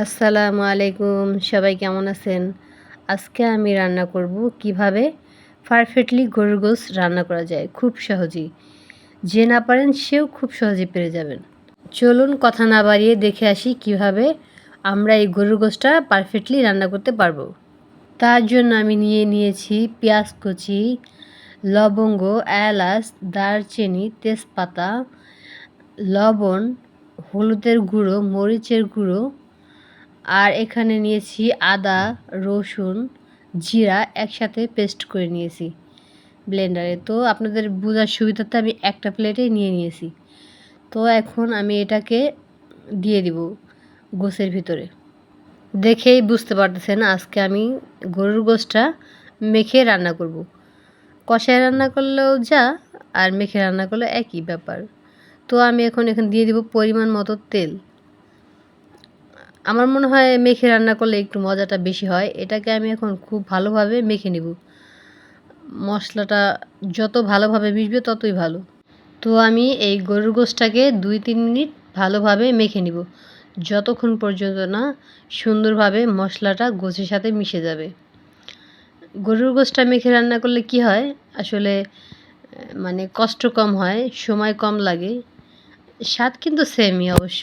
আসসালামু আলাইকুম, সবাই কেমন আছেন? আজকে আমি রান্না করব কীভাবে পারফেক্টলি গরুর গোস রান্না করা যায়, খুব সহজেই। যে না পারেন সেও খুব সহজে পেরে যাবেন। চলুন কথা না বাড়িয়ে দেখে আসি কীভাবে আমরা এই গরুর গোসটা পারফেক্টলি রান্না করতে পারব। তার জন্য আমি নিয়ে নিয়েছি পেঁয়াজ কুচি, লবঙ্গ, এলাচ, দারচিনি, তেজপাতা, লবণ, হলুদের গুঁড়ো, মরিচের গুঁড়ো আর এখানে নিয়েছি আদা, রসুন, জিরা একসাথে পেস্ট করে নিয়েছি ব্লেন্ডারে। তো আপনাদের বোঝার সুবিধাতে আমি একটা প্লেটে নিয়ে নিয়েছি। তো এখন আমি এটাকে দিয়ে দিব গোসের ভিতরে। দেখেই বুঝতে পারতেছেন আজকে আমি গরুর গোসটা মেখে রান্না করব। কষায় রান্না করলেও যা আর মেখে রান্না করলে একই ব্যাপার। তো আমি এখন এখানে দিয়ে দিব পরিমাণ মতো তেল। আমার মনে হয় মেখে রান্না করলে একটু মজাটা বেশি হয়। এটাকে আমি এখন খুব ভালোভাবে মেখে নিব। মশলাটা যত ভালোভাবে মিশবে ততই ভালো। তো আমি এই গরুর গোশটাকে দুই তিন মিনিট ভালোভাবে মেখে নিব। যতক্ষণ পর্যন্ত না সুন্দরভাবে মশলাটা গোছের সাথে মিশে যাবে। গরুর গোশটা মেখে রান্না করলে কি হয়? আসলে মানে কষ্ট কম হয়, সময় কম লাগে। স্বাদ কিন্তু সেমই অবশ্য।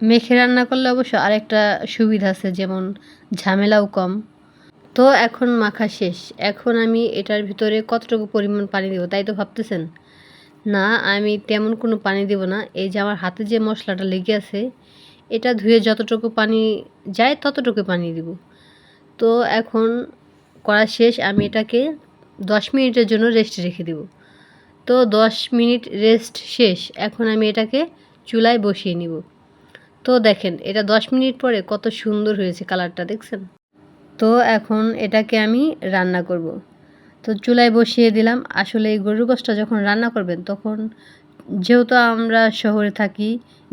মেখে রান্না করলে অবশ্য আরেকটা সুবিধা আছে, যেমন ঝামেলাও কম। তো এখন মাখা শেষ। এখন আমি এটার ভিতরে কতটুকু পরিমাণ পানি দেবো তাই তো ভাবতেছেন? না, আমি তেমন কোনো পানি দেব না। এই যে আমার হাতে যে মশলাটা লেগে আছে, এটা ধুয়ে যতটুকু পানি যায় ততটুকু পানি দিব। তো এখন করা শেষ, আমি এটাকে দশ মিনিটের জন্য রেস্টে রেখে দেব। তো দশ মিনিট রেস্ট শেষ। এখন আমি এটাকে চুলায় বসিয়ে নিব। তো দেখেন, এটা দশ মিনিট পরে কত সুন্দর হয়েছে কালারটা, দেখছেন? তো এখন এটাকে আমি রান্না করব। তো চুলায় বসিয়ে দিলাম। আসলে এই গরুর গোষ্ঠটা যখন রান্না করবেন, তখন যেহেতু আমরা শহরে থাকি,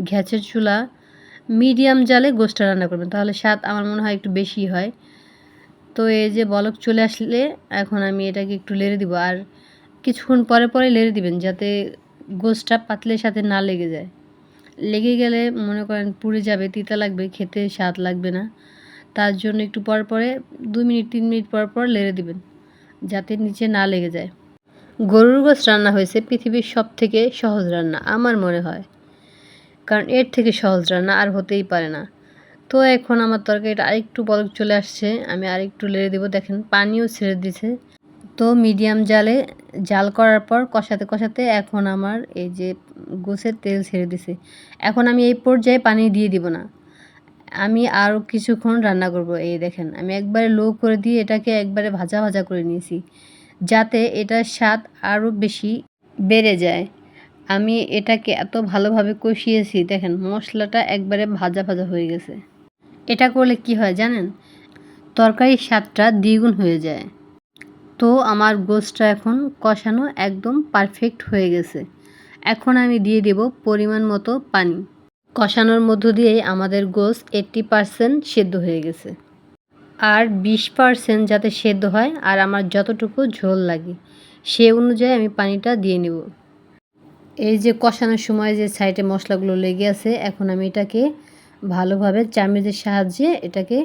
গ্যাসের চুলা, মিডিয়াম জালে গোষ্ঠটা রান্না করবেন, তাহলে স্বাদ আমার মনে হয় একটু বেশি হয়। তো এই যে বলক চলে আসলে এখন আমি এটাকে একটু লেড়ে দিব, আর কিছুক্ষণ পরে পরে লেড়ে দিবেন, যাতে গোষ্ঠটা পাতলের সাথে না লেগে যায়। লেগে গেলে মনে করেন পুড়ে যাবে, তিতা লাগবে, খেতে স্বাদ লাগবে না। তার জন্য একটু পর পরে দু মিনিট, তিন মিনিট পর পর লেড়ে দিবেন, যাতে নিচে না লেগে যায়। গরুর গোস রান্না হয়েছে পৃথিবীর সব থেকে সহজ রান্না, আমার মনে হয়। কারণ এর থেকে সহজ রান্না আর হতেই পারে না। তো এখন আমার তরকারিটা আরেকটু বলক চলে আসছে, আমি আরেকটু লেড়ে দেবো। দেখেন পানিও ছেড়ে দিছে তো মিডিয়াম জালে, জাল করার পর কষাতে কষাতে এখন আমার এই যে গোসের তেল ছেড়ে দিছে। এখন আমি এই পর্যায়ে পানি দিয়ে দিব না। আমি আরও কিছুক্ষণ রান্না করব, এই দেখেন। আমি একবারে লো করে দিয়ে এটাকে একবারে ভাজা ভাজা করে নিয়েছি, যাতে এটার স্বাদ আরও বেশি বেড়ে যায়। আমি এটাকে এত ভালোভাবে কষিয়েছি, দেখেন, মশলাটা একবারে ভাজা ভাজা হয়ে গেছে। এটা করলে কি হয় জানেন? তরকারির স্বাদটা দ্বিগুণ হয়ে যায়। তো আমার গোসটা এখন কষানো একদম পারফেক্ট হয়ে গেছে। এখন আমি দিয়ে দেব পরিমাণ মতো পানি। কষানোর মধ্য দিয়েই আমাদের গোস এইট্টি পারসেন্ট সেদ্ধ হয়ে গেছে। আর বিশ পারসেন্ট যাতে সেদ্ধ হয় আর আমার যতটুকু ঝোল লাগে, সে অনুযায়ী আমি পানিটা দিয়ে নেব। এই যে কষানোর সময় যে সাইডে মশলাগুলো লেগে আছে, এখন আমি এটাকে ভালোভাবে চামচের সাহায্যে এটাকে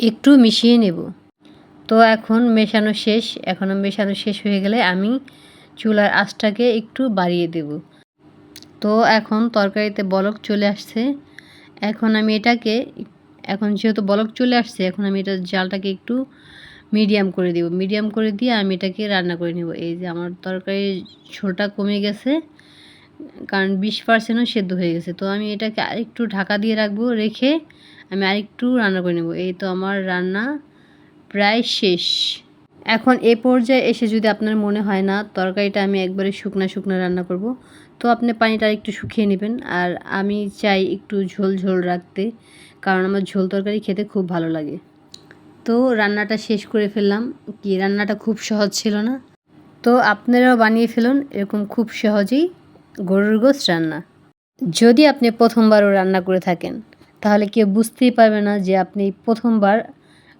একটু মিশিয়ে নেব। তো এখন মেশানো শেষ। এখন মেশানো শেষ হয়ে গেলে আমি চুলার আঁচটাকে একটু বাড়িয়ে দেব। তো এখন তরকারিতে বলক চলে আসছে। এখন আমি এটাকে এখন যেহেতু বলক চলে আসছে, এখন আমি এটা জালটাকে একটু মিডিয়াম করে দেব। মিডিয়াম করে দিয়ে আমি এটাকে রান্না করে নেব। এই যে আমার তরকারির ঝোলটা কমে গেছে, কারণ বিশ পার্সেন্টও সেদ্ধ হয়ে গেছে। তো আমি এটাকে আরেকটু ঢাকা দিয়ে রাখব, রেখে আমি আরেকটু রান্না করে নেব। এই তো আমার রান্না প্রায় শেষ। এখন এ পর্যায়ে এসে যদি আপনার মনে হয় না, তরকারিটা আমি একবারে শুকনা শুকনা রান্না করব, তো আপনি পানিটা একটু শুকিয়ে নেবেন। আর আমি চাই একটু ঝোল ঝোল রাখতে, কারণ আমার ঝোল তরকারি খেতে খুব ভালো লাগে। তো রান্নাটা শেষ করে ফেললাম। কি, রান্নাটা খুব সহজ ছিল না? তো আপনারাও বানিয়ে ফেলুন, এরকম খুব সহজেই গরুর গোস রান্না। যদি আপনি প্রথমবারও রান্না করে থাকেন, তাহলে কেউ বুঝতেই পারবে না যে আপনি প্রথমবার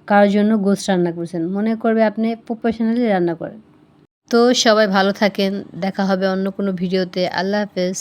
কারোর জন্য গোস রান্না করছেন? মনে করবে আপনি প্রফেশনালি রান্না করেন। তো সবাই ভালো থাকেন, দেখা হবে অন্য কোনো ভিডিওতে। আল্লাহ হাফেজ।